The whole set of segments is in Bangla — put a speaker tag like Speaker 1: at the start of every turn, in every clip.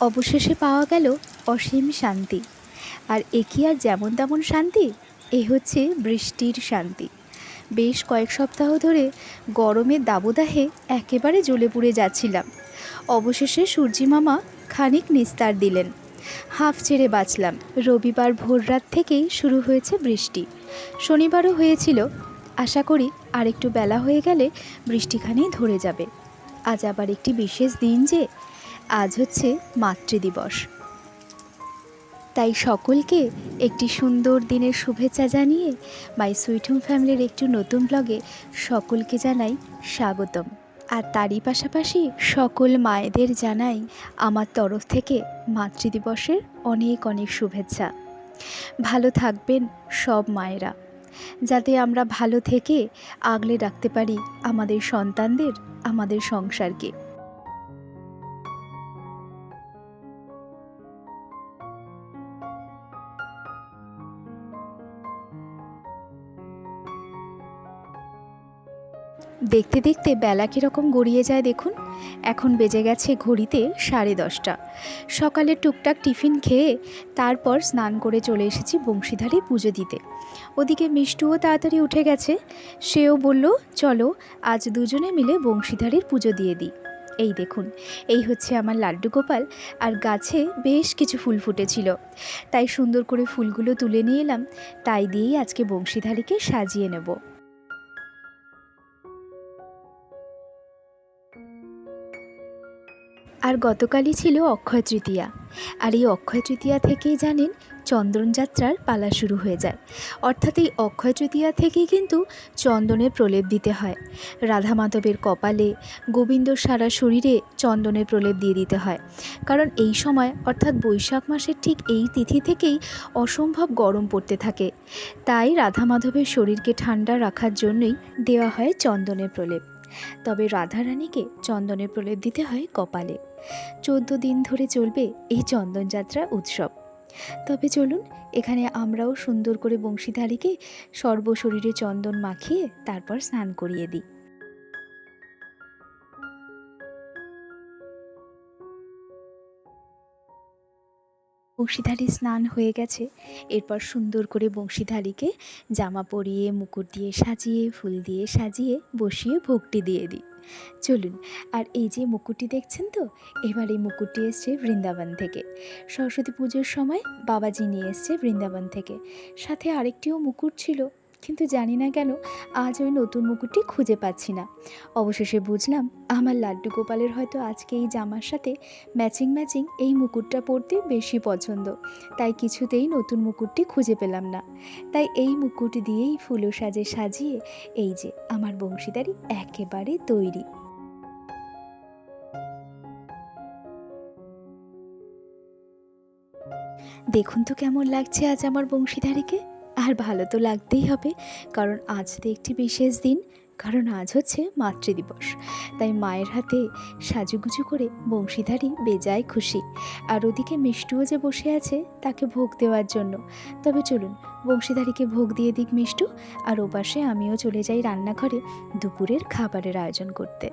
Speaker 1: অবশেষে পাওয়া গেল অসীম শান্তি। আর এ কি আর যেমন তেমন শান্তি? এ হচ্ছে বৃষ্টির শান্তি। বেশ কয়েক সপ্তাহ ধরে গরমের দাবদাহে একেবারে জ্বলে পুড়ে যাচ্ছিলাম। অবশেষে সূর্যি মামা খানিক নিস্তার দিলেন। হাফ ছেড়ে বাঁচলাম। রবিবার ভোররাত থেকেই শুরু হয়েছে বৃষ্টি। শনিবারও হয়েছিল। আশা করি আরেকটু বেলা হয়ে গেলে বৃষ্টিখানি ধরে যাবে। আজ আবার একটি বিশেষ দিন যে আজ হচ্ছে মাতৃদিবস। তাই সকলকে একটি সুন্দর দিনের শুভেচ্ছা জানিয়ে মাই সুইট হোম ফ্যামিলির একটি নতুন ব্লগে সকলকে জানাই স্বাগতম। আর তারই পাশাপাশি সকল মায়েদের জানাই আমার তরফ থেকে মাতৃদিবসের অনেক অনেক শুভেচ্ছা। ভালো থাকবেন সব মায়েরা। যাতে আমরা ভালো থেকে আগলে রাখতে পারি আমাদের সন্তানদের, আমাদের সংসারকে। দেখতে দেখতে বেলা কীরকম গড়িয়ে যায় দেখুন। এখন বেজে গেছে ঘড়িতে সাড়ে দশটা। সকালে টুকটাক টিফিন খেয়ে তারপর স্নান করে চলে এসেছি বংশীধারে পুজো দিতে। ওদিকে মিষ্টুও তাড়াতাড়ি উঠে গেছে। সেও বলল, চলো, আজ দুজনে মিলে বংশীধারের পুজো দিয়ে দিই। এই দেখুন, এই হচ্ছে আমার লাড্ডু গোপাল, আর গাছে বেশ কিছু ফুল ফুটেছিল। তাই সুন্দর করে ফুলগুলো তুলে নিয়ে এলাম। তাই দিয়েই আজকে বংশীধারীকে সাজিয়ে নেব। আর গতকালই ছিল অক্ষয় তৃতীয়া। আর এই অক্ষয় তৃতীয়া থেকেই জানেন চন্দনযাত্রার পালা শুরু হয়ে যায়। অর্থাৎ এই অক্ষয় তৃতীয়া থেকেই কিন্তু চন্দনের প্রলেপ দিতে হয়। রাধা মাধবের কপালে, গোবিন্দ সারা শরীরে চন্দনের প্রলেপ দিয়ে দিতে হয়। কারণ এই সময়, অর্থাৎ বৈশাখ মাসের ঠিক এই তিথি থেকেই অসম্ভব গরম পড়তে থাকে। তাই রাধা মাধবের শরীরকে ঠান্ডা রাখার জন্যই দেওয়া হয় চন্দনের প্রলেপ। তবে রাধারানীকে চন্দনের প্রলেপ দিতে হয় কপালে। চোদ্দ দিন ধরে চলবে এই চন্দনযাত্রা উৎসব। তবে চলুন, এখানে আমরাও সুন্দর করে বংশীধারীকে সর্বশরীরে চন্দন মাখিয়ে তারপর স্নান করিয়ে দিই। বংশীধারী স্নান হয়ে গেছে। এরপর সুন্দর করে বংশীধারীকে জামা পরিয়ে, মুকুট দিয়ে সাজিয়ে, ফুল দিয়ে সাজিয়ে বসিয়ে ভোগটি দিয়ে দিই। চলুন, আর এই যে মুকুটটি দেখছেন তো? এবার এই মুকুটটি এসছে বৃন্দাবন থেকে। সরস্বতী পুজোর সময় বাবাজি নিয়ে এসছে বৃন্দাবন থেকে। সাথে আরেকটিও মুকুট ছিল। কিন্তু জানি না কেন আজ ওই নতুন মুকুটটি খুঁজে পাচ্ছি না। অবশেষে বুঝলাম আমার লাড্ডু গোপালের হয়তো আজকে এই জামার সাথে ম্যাচিং ম্যাচিং এই মুকুটটা পরতে বেশি পছন্দ। তাই কিছুতেই নতুন মুকুটটি খুঁজে পেলাম না। তাই এই মুকুট দিয়েই ফুলো সাজে সাজিয়ে এই যে আমার বংশীদারি একেবারে তৈরি। দেখুন তো কেমন লাগছে আজ আমার বংশীধারীকে আর ভালো তো লাগতেই হবে, কারণ আজ তো একটি বিশেষ দিন, কারণ আজ হচ্ছে মাতৃদিবস। তাই মায়ের হাতে সাজুগুজু করে বংশীধারী বেজায় খুশি। আর ওদিকে মিষ্টুও যে বসে আছে, তাকে ভোগ দেওয়ার জন্য। তবে চলুন, বংশীধারীকে ভোগ দিয়ে দিক মিষ্টু, আর ওপাশে আমিও চলে যাই রান্নাঘরে দুপুরের খাবারের আয়োজন করতে।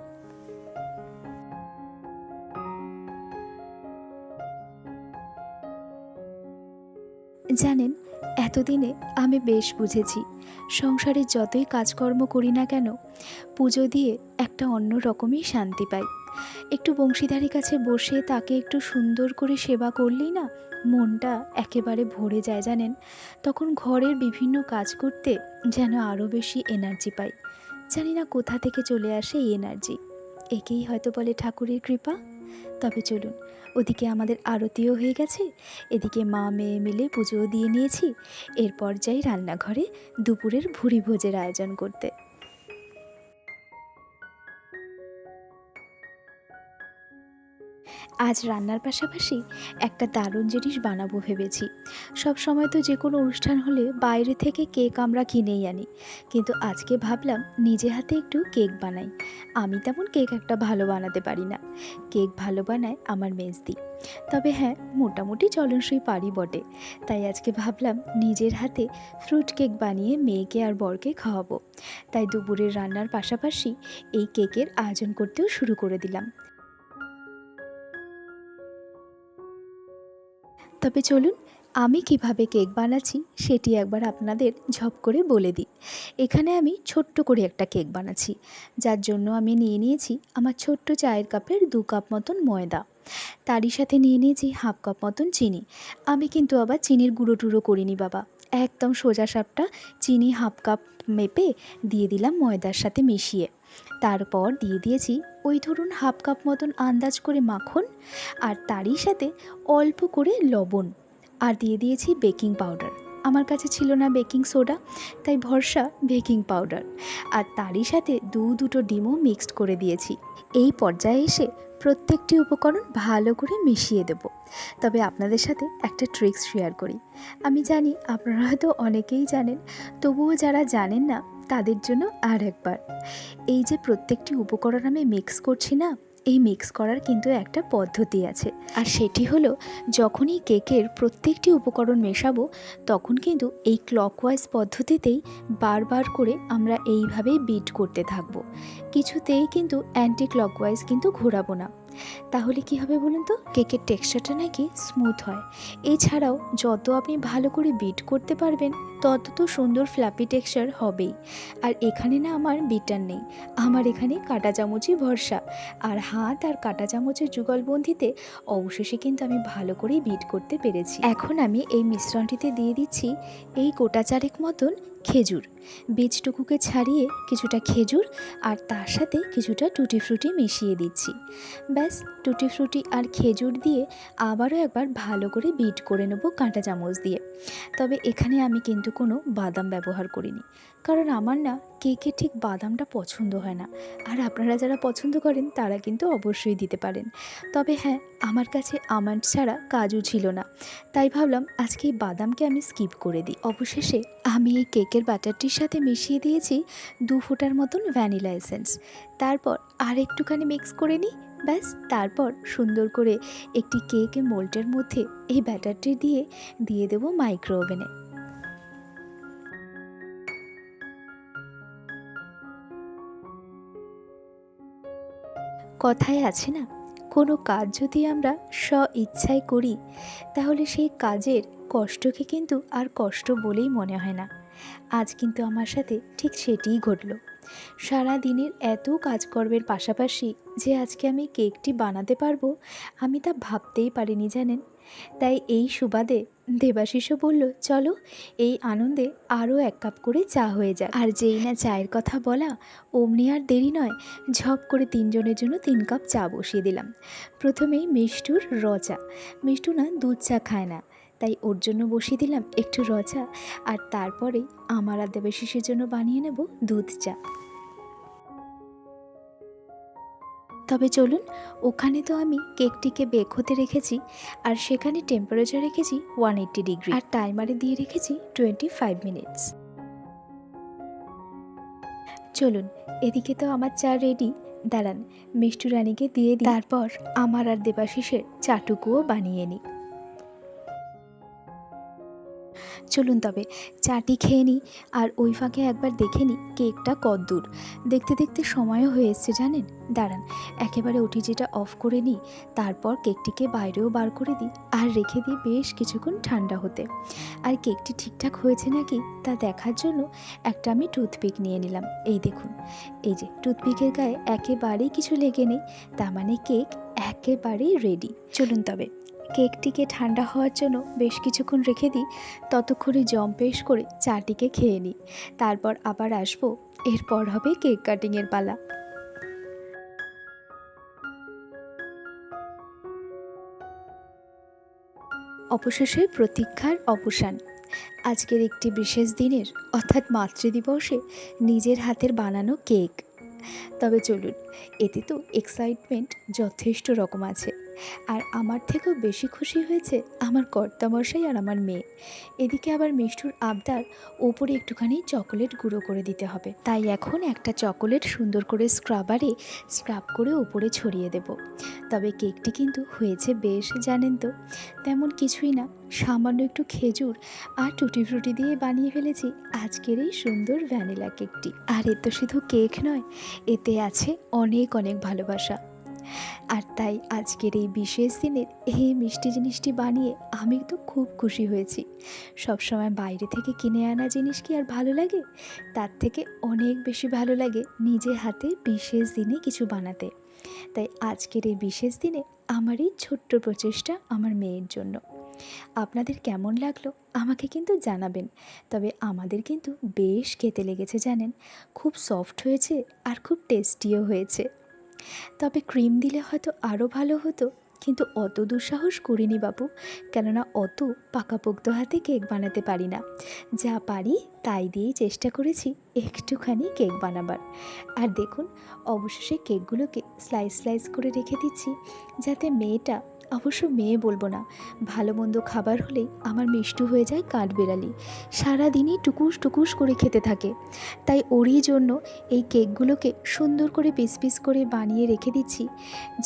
Speaker 1: জানেন এতদিনে আমি বেশ বুঝেছি, সংসারে যতই কাজকর্ম করি না কেন, পুজো দিয়ে একটা অন্য রকমই শান্তি পাই। একটু বংশীধারীর কাছে বসে তাকে একটু সুন্দর করে সেবা করলেই না মনটা একেবারে ভরে যায় জানেন? তখন ঘরের বিভিন্ন কাজ করতে যেন আরও বেশি এনার্জি পাই। জানি না কোথা থেকে চলে আসে এই এনার্জি একেই হয়তো বলে ঠাকুরের কৃপা। তবে চলুন, ওদিকে আমাদের আরতিও হয়ে গেছে। এদিকে মা মেয়ে মিলে পুজোও দিয়ে নিয়েছি। এরপর যাই রান্নাঘরে দুপুরের ভুরি ভোজের আয়োজন করতে। আজ রান্নার পাশাপাশি একটা দারুণ জিনিস বানাবো ভেবেছি। সব সময় তো যে কোনো অনুষ্ঠান হলে বাইরে থেকে কেক আমরা কিনেই আনি। কিন্তু আজকে ভাবলাম নিজে হাতে একটু কেক বানাই। আমি তেমন কেক একটা ভালো বানাতে পারি না। কেক ভালো বানায় আমার মেজদি। তবে হ্যাঁ মোটামুটি চলনসই পারি বটে। তাই আজকে ভাবলাম নিজের হাতে ফ্রুট কেক বানিয়ে মেয়েকে আর বরকে খাওয়াবো। তাই দুপুরের রান্নার পাশাপাশি এই কেকের আয়োজন করতেও শুরু করে দিলাম। তবে চলুন, আমি কীভাবে কেক বানাচ্ছি সেটি একবার আপনাদের ঝপ করে বলে দিই। এখানে আমি ছোট্ট করে একটা কেক বানাচ্ছি, যার জন্য আমি নিয়ে নিয়েছি আমার ছোট্ট চায়ের কাপের দু কাপ মতন ময়দা। তারই সাথে নিয়ে নিয়েছি হাফ কাপ মতন চিনি। আমি কিন্তু আবার চিনির গুঁড়ো টুড়ো করিনি বাবা। একদম সোজা সাপটা চিনি হাফ কাপ মেপে দিয়ে দিলাম ময়দার সাথে মিশিয়ে। তারপর দিয়ে দিয়েছি ওই ধরুন হাফ কাপ মতন আন্দাজ করে মাখন আর তারই সাথে অল্প করে লবণ। আর দিয়ে দিয়েছি বেকিং পাউডার। আমার কাছে ছিল না বেকিং সোডা, তাই ভরসা বেকিং পাউডার। আর তারই সাথে দু দুটো ডিমও মিক্সড করে দিয়েছি। এই পর্যায়ে এসে প্রত্যেকটি উপকরণ ভালো করে মিশিয়ে দেব। তবে আপনাদের সাথে একটা ট্রিক্স শেয়ার করি। আমি জানি আপনারা হয়তো অনেকেই জানেন, তবুও যারা জানেন না তাদের জন্য আর একবার। এই যে প্রত্যেকটি উপকরণ আমি মিক্স করছি না, এই মিক্স করার কিন্তু একটা পদ্ধতি আছে। আর সেটি হলো, যখনই কেকের প্রত্যেকটি উপকরণ মেশাবো, তখন কিন্তু এই ক্লকওয়াইজ পদ্ধতিতেই বারবার করে আমরা এইভাবেই বিট করতে থাকব। কিছুতেই কিন্তু অ্যান্টি ক্লকওয়াইজ কিন্তু ঘোরাবো না। তাহলে কি হবে বলুন তো? কেকের টেক্সচারটা নাকি স্মুথ হয়। এছাড়াও যত আপনি ভালো করে বিট করতে পারবেন তত তো সুন্দর ফ্ল্যাপি টেক্সচার হবেই। আর এখানে না আমার বিটার নেই। আমার এখানে কাঁটা চামচই ভরসা। আর হাত আর কাঁটা চামচের যুগলবন্দিতে অবশেষে কিন্তু আমি ভালো করেই বিট করতে পেরেছি। এখন আমি এই মিশ্রণটিতে দিয়ে দিচ্ছি এই গোটা চারেক মতন খেজুর। বীজটুকুকে ছাড়িয়ে কিছুটা খেজুর আর তার সাথে কিছুটা টুটি ফ্রুটি মিশিয়ে দিচ্ছি। ব্যাস, টুটি ফ্রুটি আর খেজুর দিয়ে আবারও একবার ভালো করে বিট করে নেব কাঁটা চামচ দিয়ে। তবে এখানে আমি কিন্তু কোনো বাদাম ব্যবহার করিনি। কারণ আমার না কেকে ঠিক বাদামটা পছন্দ হয় না। আর আপনারা যারা পছন্দ করেন, তারা কিন্তু অবশ্যই দিতে পারেন। তবে হ্যাঁ আমার কাছে আমান্ড ছাড়া কাজু ছিল না। তাই ভাবলাম আজকে এই বাদামকে আমি স্কিপ করে দিই। অবশেষে আমি এই কেকের বাটারটির সাথে মিশিয়ে দিয়েছি দু ফোঁটার মতন ভ্যানিলা এসেন্স। তারপর আর একটুখানি মিক্স করে নিই, ব্যাস। তারপর সুন্দর করে একটি কেক মোল্টের মধ্যে এই ব্যাটারটি দিয়ে দিয়ে দেবো মাইক্রো ওভেনে কথায় আছে না, কোনো কাজ যদি আমরা স্ব ইচ্ছায় করি, তাহলে সেই কাজের কষ্টকে কিন্তু আর কষ্ট বলেই মনে হয় না। আজ কিন্তু আমার সাথে ঠিক সেটিই ঘটলো। সারা দিনের এত কাজকর্মের পাশাপাশি যে আজকে আমি কেকটি বানাতে পারব, আমি তা ভাবতেই পারিনি জানেন। তাই এই সুবাদে দেবাশিসও বলল, চলো, এই আনন্দে আরও এক কাপ করে চা হয়ে যায় আর যেই না চায়ের কথা বলা, অমনি আর দেরি নয়, ঝপ করে তিনজনের জন্য তিন কাপ চা বসিয়ে দিলাম। প্রথমেই মিষ্টুর র চা মিষ্টু না দুধ চা খায় না। তাই ওর জন্য বসিয়ে দিলাম একটু র চা। আর তারপরে আমার আর দেবাশিসের জন্য বানিয়ে নেব দুধ চা। তবে চলুন, ওখানে তো আমি কেকটিকে বেক হতে রেখেছি, আর সেখানে টেম্পারেচার রেখেছি ওয়ান এইট্টি ডিগ্রি আর টাইমারে দিয়ে রেখেছি টোয়েন্টি ফাইভ মিনিটস চলুন, এদিকে তো আমার চা রেডি দাঁড়ান, মিষ্টু রানীকে দিয়ে দিই। তারপর আমার আর দেবাশিসের চাটুকুও বানিয়ে নিই। চলুন তবে, চাটি খেয়ে নিই আর ওই ফাঁকে একবার দেখে নিই কেকটা কদ্দূর। দেখতে দেখতে সময়ও হয়ে এসছে, জানেন? দাঁড়ান, একেবারে উঠি যেটা অফ করে নিই, তারপর কেকটিকে বাইরেও বার করে দিই আর রেখে দিই বেশ কিছুক্ষণ ঠান্ডা হতে। আর কেকটি ঠিকঠাক হয়েছে নাকি তা দেখার জন্য একটা আমি টুথপিক নিয়ে নিলাম। এই দেখুন, এই যে টুথপিকের গায়ে একেবারেই কিছু লেগে নেই, তার মানে কেক একেবারেই রেডি চলুন তবে কেকটিকে ঠান্ডা হওয়ার জন্য বেশ কিছুক্ষণ রেখে দিই, ততক্ষণে জম পেশ করে চাটিকে খেয়ে নিই। তারপর আবার আসব, এরপর হবে কেক কাটিংয়ের পালা। অবশেষে প্রতীক্ষার অবসান। আজকের একটি বিশেষ দিনের, অর্থাৎ মাতৃদিবসে, নিজের হাতের বানানো কেক। তবে চলুন, এতে তো এক্সাইটমেন্ট যথেষ্ট রকম আছে। আর আমার থেকেও বেশি খুশি হয়েছে আমার কর্তামশাই আর আমার মেয়ে। এদিকে আবার মিষ্টুর আবদার, ওপরে একটুখানি চকোলেট গুঁড়ো করে দিতে হবে। তাই এখন একটা চকোলেট সুন্দর করে স্ক্রাবারে স্ক্রাব করে ওপরে ছড়িয়ে দেব। তবে কেকটি কিন্তু হয়েছে বেশ, জানেন তো। তেমন কিছুই না, সামান্য একটু খেজুর আর টুটি ফ্রুটি দিয়ে বানিয়ে ফেলেছি আজকের এই সুন্দর ভ্যানিলা কেকটি। আর এ তো শুধু কেক নয়, এতে আছে অনেক অনেক ভালোবাসা। আর তাই আজকের এই বিশেষ দিনের এই মিষ্টি জিনিসটি বানিয়ে আমি তো খুব খুশি হয়েছি। সবসময় বাইরে থেকে কিনে আনা জিনিস কি আর ভালো লাগে? তার থেকে অনেক বেশি ভালো লাগে নিজে হাতে বিশেষ দিনে কিছু বানাতে। তাই আজকের এই বিশেষ দিনে আমার এই ছোট্ট প্রচেষ্টা আমার মেয়ের জন্য। আপনাদের কেমন লাগল আমাকে কিন্তু জানাবেন। তবে আমাদের কিন্তু বেশ খেতে লেগেছে জানেন। খুব সফট হয়েছে আর খুব টেস্টিও হয়েছে। তবে ক্রিম দিলে হয়তো আরও ভালো হতো, কিন্তু অত দুঃসাহস করিনি বাবু কেননা অত পাকাপোক্ত হাতে কেক বানাতে পারি না। যা পারি তাই দিয়েই চেষ্টা করেছি একটুখানি কেক বানাবার। আর দেখুন, অবশেষে কেকগুলোকে স্লাইস স্লাইস করে রেখে দিচ্ছি, যাতে মেয়েটা অবশ্য মেয়ে বলব না। ভালো মন্দ খাবার হলেই আমার মিষ্টু হয়ে যায় কাঠবেড়ালি। সারাদিনই টুকুস টুকুস করে খেতে থাকে। তাই ওরই জন্য এই কেকগুলোকে সুন্দর করে পিস পিস করে বানিয়ে রেখে দিচ্ছি,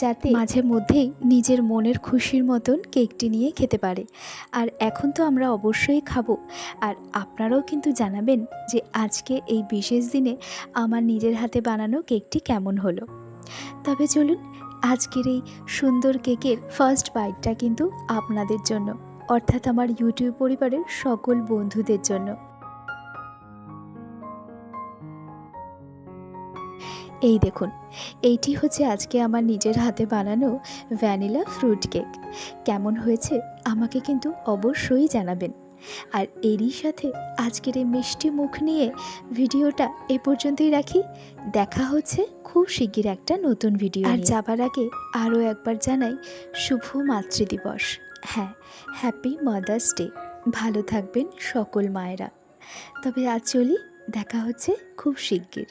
Speaker 1: যাতে মাঝে মধ্যেই নিজের মনের খুশির মতন কেকটি নিয়ে খেতে পারে। আর এখন তো আমরা অবশ্যই খাব। আর আপনারাও কিন্তু জানাবেন যে আজকে এই বিশেষ দিনে আমার নিজের হাতে বানানো কেকটি কেমন হলো। তবে চলুন আজকের এই সুন্দর কেকের ফার্স্ট বাইটটা কিন্তু আপনাদের জন্য, অর্থাৎ আমার ইউটিউব পরিবারের সকল বন্ধুদের জন্য। এই দেখুন, এইটি হচ্ছে আজকে আমার নিজের হাতে বানানো ভ্যানিলা ফ্রুট কেক। কেমন হয়েছে আমাকে কিন্তু অবশ্যই জানাবেন। আর এরই সাথে আজকের এই মিষ্টি মুখ নিয়ে ভিডিওটা এ পর্যন্তই রাখি। দেখা হচ্ছে খুব শিগগির একটা নতুন ভিডিও আর যাবার আগে আরও একবার জানাই শুভ মাতৃদিবস হ্যাঁ হ্যাপি মাদার্স ডে ভালো থাকবেন সকল মায়েরা। তবে আজ চলি দেখা হচ্ছে খুব শিগগির।